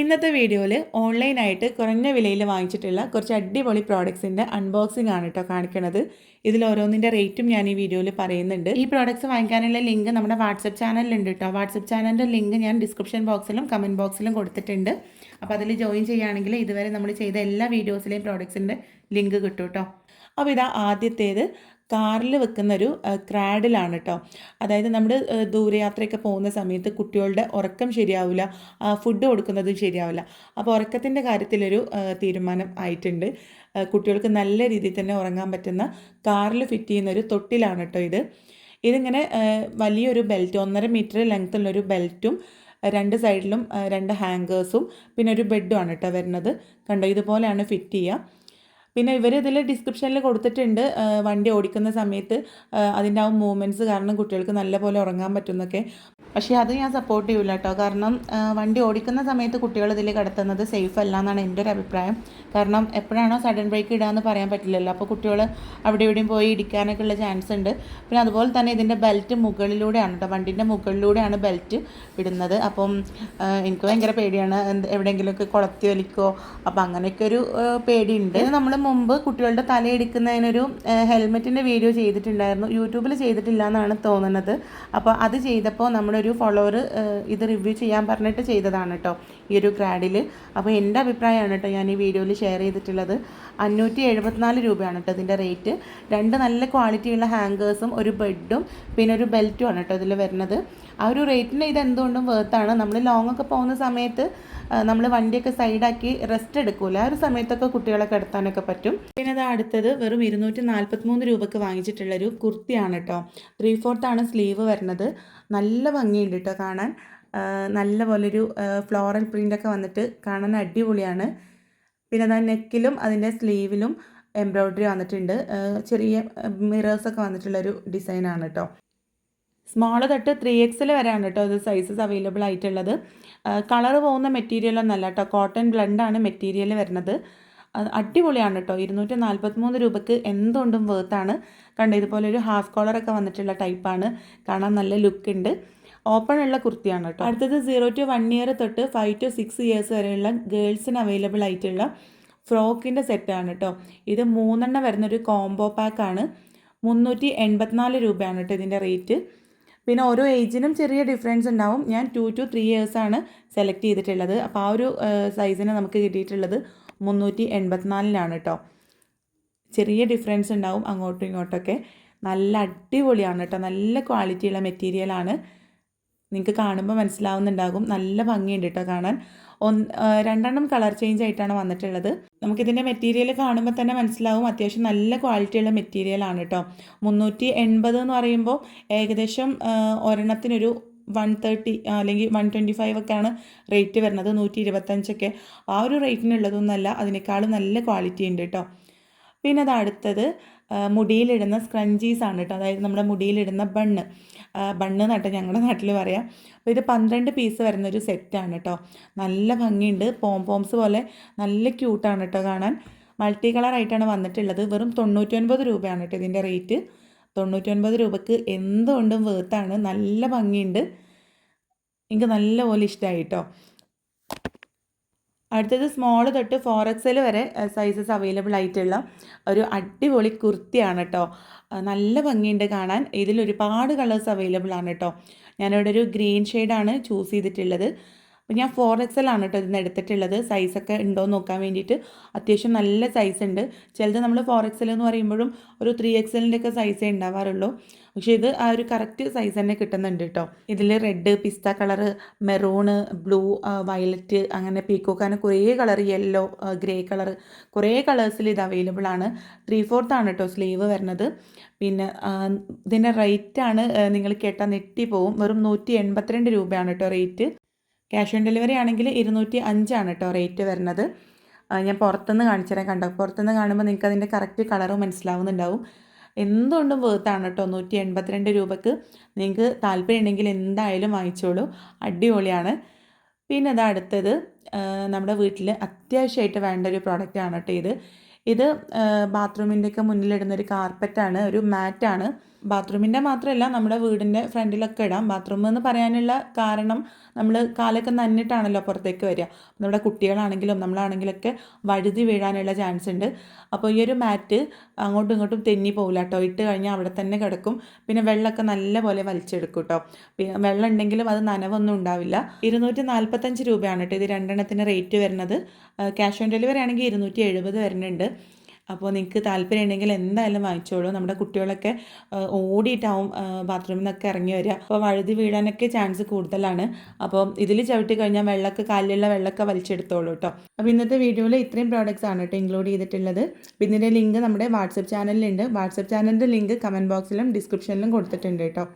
ഇന്നത്തെ വീഡിയോയിൽ ഓൺലൈനായിട്ട് കുറഞ്ഞ വിലയിൽ വാങ്ങിച്ചിട്ടുള്ള കുറച്ച് അടിപൊളി പ്രോഡക്ട്സിന്റെ അൺബോക്സിംഗ് ആണ് കേട്ടോ കാണിക്കണത്. ഇതിൽ ഓരോന്നിന്റെ റേറ്റും ഞാൻ ഈ വീഡിയോയിൽ പറയുന്നുണ്ട്. ഈ പ്രോഡക്ട്സ് വാങ്ങിക്കാനുള്ള ലിങ്ക് നമ്മുടെ വാട്സപ്പ് ചാനലിലുണ്ട് കേട്ടോ വാട്സപ്പ് ചാനലിന്റെ ലിങ്ക് ഞാൻ ഡിസ്ക്രിപ്ഷൻ ബോക്സിലും കമന്റ് ബോക്സിലും കൊടുത്തിട്ടുണ്ട്. അപ്പോൾ അതിൽ ജോയിൻ ചെയ്യുകയാണെങ്കിൽ ഇതുവരെ നമ്മൾ ചെയ്ത എല്ലാ വീഡിയോസിലെയും പ്രോഡക്ട്സിന്റെ ലിങ്ക് കിട്ടും കേട്ടോ അപ്പോൾ ഇതാ ആദ്യത്തേത് കാറിൽ വെക്കുന്നൊരു ക്രാഡിലാണ് കേട്ടോ അതായത് നമ്മൾ ദൂരയാത്രയൊക്കെ പോകുന്ന സമയത്ത് കുട്ടികളുടെ ഉറക്കം ശരിയാവില്ല ഫുഡ് കൊടുക്കുന്നതും ശരിയാവില്ല അപ്പോൾ ഉറക്കത്തിന്റെ കാര്യത്തിലൊരു തീരുമാനം ആയിട്ടുണ്ട്. കുട്ടികൾക്ക് നല്ല രീതിയിൽ തന്നെ ഉറങ്ങാൻ പറ്റുന്ന കാറിൽ ഫിറ്റ് ചെയ്യുന്നൊരു തൊട്ടിലാണ് കേട്ടോ ഇത്. ഇതിങ്ങനെ വലിയൊരു ബെൽറ്റ് ഒന്നര മീറ്റർ ലെങ്ത്തുള്ളൊരു ബെൽറ്റും രണ്ട് സൈഡിലും രണ്ട് ഹാങ്കേഴ്സും പിന്നെ ഒരു ബെഡും ആണ് കേട്ടോ വരുന്നത്. കണ്ടോ? ഇതുപോലെയാണ് ഫിറ്റ് ചെയ്യുക പിന്നെ ഇവർ ഇതിൽ ഡിസ്ക്രിപ്ഷനിൽ കൊടുത്തിട്ടുണ്ട്. വണ്ടി ഓടിക്കുന്ന സമയത്ത് അതിന്റെ ആ മൂവ്മെന്റ്സ് കാരണം കുട്ടികൾക്ക് നല്ലപോലെ ഉറങ്ങാൻ പറ്റുന്നൊക്കെ. പക്ഷേ അത് ഞാൻ സപ്പോർട്ട് ചെയ്യില്ല കേട്ടോ കാരണം വണ്ടി ഓടിക്കുന്ന സമയത്ത് കുട്ടികൾ ഇതിൽ കിടത്തുന്നത് സേഫ് അല്ല എന്നാണ് എന്റെ ഒരു അഭിപ്രായം. കാരണം എപ്പോഴാണോ സഡൻ ബ്രേക്ക് ഇടാന്ന് പറയാൻ പറ്റില്ലല്ലോ. അപ്പോൾ കുട്ടികൾ അവിടെ ഇവിടെയും പോയി ഇടിക്കാനൊക്കെ ഉള്ള ചാൻസ് ഉണ്ട്. പിന്നെ അതുപോലെ തന്നെ ഇതിന്റെ ബെൽറ്റ് മുകളിലൂടെയാണ് കേട്ടോ വണ്ടിന്റെ മുകളിലൂടെയാണ് ബെൽറ്റ് ഇടുന്നത്. അപ്പം എനിക്ക് ഭയങ്കര പേടിയാണ്. എവിടെയെങ്കിലുമൊക്കെ കുളത്തി വലിക്കോ? അപ്പോൾ അങ്ങനെയൊക്കെ ഒരു പേടിയുണ്ട്. നമ്മൾ മുമ്പ് കുട്ടികളുടെ തലയിടിക്കുന്നതിനൊരു ഹെൽമെറ്റിന്റെ വീഡിയോ ചെയ്തിട്ടുണ്ടായിരുന്നു. യൂട്യൂബിൽ ചെയ്തിട്ടില്ല എന്നാണ് തോന്നുന്നത്. അപ്പോൾ അത് ചെയ്തപ്പോൾ നമ്മുടെ ഒരു ഫോളോവർ ഇത് റിവ്യൂ ചെയ്യാൻ പറഞ്ഞിട്ട് ചെയ്തതാണ് കേട്ടോ ഈ ഒരു ഗ്രാഡിൽ അപ്പോൾ എന്റെ അഭിപ്രായമാണ് കേട്ടോ ഞാൻ ഈ വീഡിയോയിൽ ഷെയർ ചെയ്തിട്ടുള്ളത്. അഞ്ഞൂറ്റി എഴുപത്തിനാല് രൂപയാണ് കേട്ടോ ഇതിന്റെ റേറ്റ്. രണ്ട് നല്ല ക്വാളിറ്റിയുള്ള ഹാങ്കേഴ്സും ഒരു ബെഡും പിന്നെ ഒരു ബെൽറ്റും ആണ് കേട്ടോ ഇതിൽ വരുന്നത്. ആ ഒരു റേറ്റിന് ഇത് എന്തുകൊണ്ടും വേർത്താണ് നമ്മൾ ലോങ് ഒക്കെ പോകുന്ന സമയത്ത് നമ്മൾ വണ്ടിയൊക്കെ സൈഡാക്കി റെസ്റ്റ് എടുക്കൂല? ആ ഒരു സമയത്തൊക്കെ കുട്ടികളെ കിടത്താനൊക്കെ പറ്റും. പിന്നെ അത് അടുത്തത് വെറും ഇരുന്നൂറ്റി നാൽപ്പത്തിമൂന്ന് രൂപക്ക് വാങ്ങിച്ചിട്ടുള്ളൊരു കുർത്തിയാണ് കേട്ടോ ത്രീ ആണ് സ്ലീവ് വരുന്നത്. നല്ല ഭംഗിയുണ്ട് കേട്ടോ കാണാൻ. നല്ല പോലൊരു ഫ്ലോറൽ പ്രിന്റൊക്കെ വന്നിട്ട് കാണാൻ അടിപൊളിയാണ്. പിന്നെ അതാ നെക്കിലും അതിന്റെ സ്ലീവിലും എംബ്രോയ്ഡറി വന്നിട്ടുണ്ട്. ചെറിയ മിറേഴ്സൊക്കെ വന്നിട്ടുള്ളൊരു ഡിസൈനാണ് കേട്ടോ സ്മോൾ തൊട്ട് ത്രീ എക്സിൽ വരെയാണ് കേട്ടോ ഇത് സൈസസ് അവൈലബിൾ ആയിട്ടുള്ളത്. കളർ പോകുന്ന മെറ്റീരിയൽ ഒന്നല്ല കേട്ടോ കോട്ടൺ ബ്ലണ്ടാണ് മെറ്റീരിയൽ വരുന്നത്. അടിപൊളിയാണ് കേട്ടോ ഇരുന്നൂറ്റി നാൽപ്പത്തിമൂന്ന് രൂപയ്ക്ക് എന്തുകൊണ്ടും വേർത്താണ് കണ്ടോ ഇതുപോലെ ഒരു ഹാഫ് കോളറൊക്കെ വന്നിട്ടുള്ള ടൈപ്പാണ് കാണാൻ നല്ല ലുക്ക് ഉണ്ട്. ഓപ്പൺ ഉള്ള കുർത്തിയാണ് കേട്ടോ അടുത്തത് സീറോ ടു വൺ ഇയർ തൊട്ട് ഫൈവ് ടു സിക്സ് ഇയേഴ്സ് വരെയുള്ള ഗേൾസിന് അവൈലബിൾ ആയിട്ടുള്ള ഫ്രോക്കിന്റെ സെറ്റാണ് കേട്ടോ ഇത് മൂന്നെണ്ണം വരുന്നൊരു കോംബോ പാക്കാണ് മുന്നൂറ്റി എൺപത്തിനാല് രൂപയാണ് കേട്ടോ ഇതിന്റെ റേറ്റ് പിന്നെ ഓരോ ഏജിനും ചെറിയ ഡിഫറൻസ് ഉണ്ടാവും. ഞാൻ ടു ടു ത്രീ ഇയേഴ്സാണ് സെലക്ട് ചെയ്തിട്ടുള്ളത്. അപ്പോൾ ആ ഒരു സൈസിന് നമുക്ക് കിട്ടിയിട്ടുള്ളത് മുന്നൂറ്റി എൺപത്തിനാലിനാണ് കേട്ടോ ചെറിയ ഡിഫറൻസ് ഉണ്ടാവും അങ്ങോട്ടും ഇങ്ങോട്ടൊക്കെ. നല്ല അടിപൊളിയാണ് കേട്ടോ നല്ല ക്വാളിറ്റിയുള്ള മെറ്റീരിയലാണ് നിങ്ങൾക്ക് കാണുമ്പോൾ മനസ്സിലാവുന്നുണ്ടാകും. നല്ല ഭംഗിയുണ്ട് കേട്ടോ കാണാൻ. ഒന്ന് രണ്ടെണ്ണം കളർ ചേഞ്ച് ആയിട്ടാണ് വന്നിട്ടുള്ളത്. നമുക്കിതിന്റെ മെറ്റീരിയൽ കാണുമ്പോൾ തന്നെ മനസ്സിലാവും. അത്യാവശ്യം നല്ല ക്വാളിറ്റിയുള്ള മെറ്റീരിയലാണ് കേട്ടോ മുന്നൂറ്റി എൺപത് എന്ന് പറയുമ്പോൾ ഏകദേശം ഒരെണ്ണത്തിനൊരു വൺ തേർട്ടി അല്ലെങ്കിൽ വൺ ട്വന്റി ഫൈവ് ഒക്കെയാണ് റേറ്റ് വരുന്നത്. നൂറ്റി ഇരുപത്തഞ്ചൊക്കെ ആ ഒരു റേറ്റിനുള്ളതൊന്നുമല്ല അതിനേക്കാളും നല്ല ക്വാളിറ്റി ഉണ്ട് കേട്ടോ പിന്നെ അത് അടുത്തത് മുടിയിലിടുന്ന ആണ് കേട്ടോ അതായത് നമ്മുടെ മുടിയിലിടുന്ന ബണ്ണ്. ബണ്ണ് നട്ട് ഞങ്ങളുടെ നാട്ടിൽ പറയാം. അപ്പോൾ ഇത് പന്ത്രണ്ട് പീസ് വരുന്ന ഒരു സെറ്റാണ് കേട്ടോ നല്ല ഭംഗിയുണ്ട്. പോം പോംസ് പോലെ നല്ല ക്യൂട്ടാണ് കേട്ടോ കാണാൻ. മൾട്ടി കളർ ആയിട്ടാണ് വന്നിട്ടുള്ളത്. വെറും തൊണ്ണൂറ്റൊൻപത് രൂപയാണ് കേട്ടോ ഇതിന്റെ റേറ്റ് തൊണ്ണൂറ്റൊൻപത് രൂപക്ക് എന്തുകൊണ്ടും വേർത്താണ് നല്ല ഭംഗിയുണ്ട്. എനിക്ക് നല്ലപോലെ ഇഷ്ടമായി കേട്ടോ അടുത്തത് സ്മോൾ തൊട്ട് ഫോർ എക്സൽ വരെ സൈസസ് അവൈലബിൾ ആയിട്ടുള്ള ഒരു അടിപൊളി കുർത്തിയാണ് കേട്ടോ നല്ല ഭംഗിയുണ്ട് കാണാൻ. ഇതിൽ ഒരുപാട് കളേഴ്സ് അവൈലബിൾ ആണ് കേട്ടോ ഞാനിവിടെ ഒരു ഗ്രീൻ ഷെയ്ഡാണ് ചൂസ് ചെയ്തിട്ടുള്ളത്. അപ്പോൾ ഞാൻ ഫോർ എക്സ് എൽ ആണ് കേട്ടോ ഇതിന് എടുത്തിട്ടുള്ളത്. സൈസൊക്കെ ഉണ്ടോ നോക്കാൻ വേണ്ടിയിട്ട്. അത്യാവശ്യം നല്ല സൈസ് ഉണ്ട്. ചിലത് നമ്മൾ ഫോർ എക്സ് എൽ എന്ന് പറയുമ്പോഴും ഒരു ത്രീ എക്സ് എല്ലിന്റെയൊക്കെ സൈസേ ഉണ്ടാവാറുള്ളൂ. പക്ഷേ ഇത് ആ ഒരു കറക്റ്റ് സൈസ് തന്നെ കിട്ടുന്നുണ്ട് കേട്ടോ ഇതിൽ റെഡ് പിസ്ത കളറ് മെറൂണ് ബ്ലൂ വയലറ്റ് അങ്ങനെ പീക്കോക്ക് അങ്ങനെ കുറേ കളർ യെല്ലോ ഗ്രേ കളർ കുറേ കളേഴ്സിൽ ഇത് അവൈലബിൾ ആണ്. ത്രീ ഫോർത്ത് ആണ് കേട്ടോ സ്ലീവ് വരുന്നത്. പിന്നെ ഇതിന്റെ റേറ്റാണ് നിങ്ങൾ കേട്ടാൽ നെറ്റി പോവും. വെറും നൂറ്റി എൺപത്തിരണ്ട് രൂപയാണ് കേട്ടോ റേറ്റ് ക്യാഷ് ഓൺ ഡെലിവറി ആണെങ്കിൽ ഇരുന്നൂറ്റി അഞ്ചാണ് കേട്ടോ റേറ്റ് വരുന്നത്. ഞാൻ പുറത്തുനിന്ന് കാണിച്ചു തരാം കണ്ടോ? പുറത്തുനിന്ന് കാണുമ്പോൾ നിങ്ങൾക്ക് അതിന്റെ കറക്റ്റ് കളറും മനസ്സിലാവുന്നുണ്ടാവും. എന്തുകൊണ്ടും വേർത്താണ് കേട്ടോ നൂറ്റി എൺപത്തിരണ്ട് രൂപക്ക്. നിങ്ങൾക്ക് താല്പര്യം ഉണ്ടെങ്കിൽ എന്തായാലും വാങ്ങിച്ചോളൂ. അടിപൊളിയാണ്. പിന്നെ അത് അടുത്തത് നമ്മുടെ വീട്ടിൽ അത്യാവശ്യമായിട്ട് വേണ്ട ഒരു പ്രോഡക്റ്റ് ആണ് കേട്ടോ ഇത്. ഇത് ബാത്റൂമിന്റെയൊക്കെ മുന്നിലിടുന്ന ഒരു കാർപ്പറ്റാണ് ഒരു മാറ്റാണ്. ബാത്റൂമിന്റെ മാത്രമല്ല നമ്മുടെ വീടിന്റെ ഫ്രണ്ടിലൊക്കെ ഇടാം. ബാത്റൂം എന്ന് പറയാനുള്ള കാരണം നമ്മൾ കാലൊക്കെ നന്നിട്ടാണല്ലോ പുറത്തേക്ക് വരിക. നമ്മുടെ കുട്ടികളാണെങ്കിലും നമ്മളാണെങ്കിലൊക്കെ വഴുതി വീഴാനുള്ള ചാൻസ് ഉണ്ട്. അപ്പോൾ ഈ ഒരു മാറ്റ് അങ്ങോട്ടും ഇങ്ങോട്ടും തെന്നി പോകില്ല കേട്ടോ. ഇട്ട് കഴിഞ്ഞാൽ അവിടെ തന്നെ കിടക്കും. പിന്നെ വെള്ളമൊക്കെ നല്ലപോലെ വലിച്ചെടുക്കും കേട്ടോ. പിന്നെ വെള്ളം ഉണ്ടെങ്കിലും അത് നനവൊന്നും ഉണ്ടാവില്ല. ഇരുന്നൂറ്റി നാൽപ്പത്തഞ്ച് രൂപയാണ് കേട്ടോ ഇത് രണ്ടെണ്ണത്തിന് റേറ്റ് വരുന്നത്. ക്യാഷ് ഓൺ ഡെലിവറി ആണെങ്കിൽ ഇരുന്നൂറ്റി എഴുപത് വരുന്നുണ്ട്. അപ്പോൾ നിങ്ങൾക്ക് താല്പര്യം ഉണ്ടെങ്കിൽ എന്തായാലും വാങ്ങിച്ചോളൂ. നമ്മുടെ കുട്ടികളൊക്കെ ഓടിയിട്ടാവും ബാത്റൂമിൽ നിന്നൊക്കെ ഇറങ്ങി വരിക. അപ്പോൾ വഴുതി വീഴാനൊക്കെ ചാൻസ് കൂടുതലാണ്. അപ്പോൾ ഇതിൽ ചവിട്ടി കഴിഞ്ഞാൽ വെള്ളമൊക്കെ കാലിലുള്ള വെള്ളമൊക്കെ വലിച്ചെടുത്തോളൂ കേട്ടോ അപ്പോൾ ഇന്നത്തെ വീഡിയോയിൽ ഇത്രയും പ്രോഡക്റ്റ്സ് ആണ് കേട്ടോ ഇൻക്ലൂഡ് ചെയ്തിട്ടുള്ളത്. ഇതിന്റെ ലിങ്ക് നമ്മുടെ വാട്സപ്പ് ചാനലിലുണ്ട് വാട്സപ്പ് ചാനലിന്റെ ലിങ്ക് കമന്റ് ബോക്സിലും ഡിസ്ക്രിപ്ഷനിലും കൊടുത്തിട്ടുണ്ട് കേട്ടോ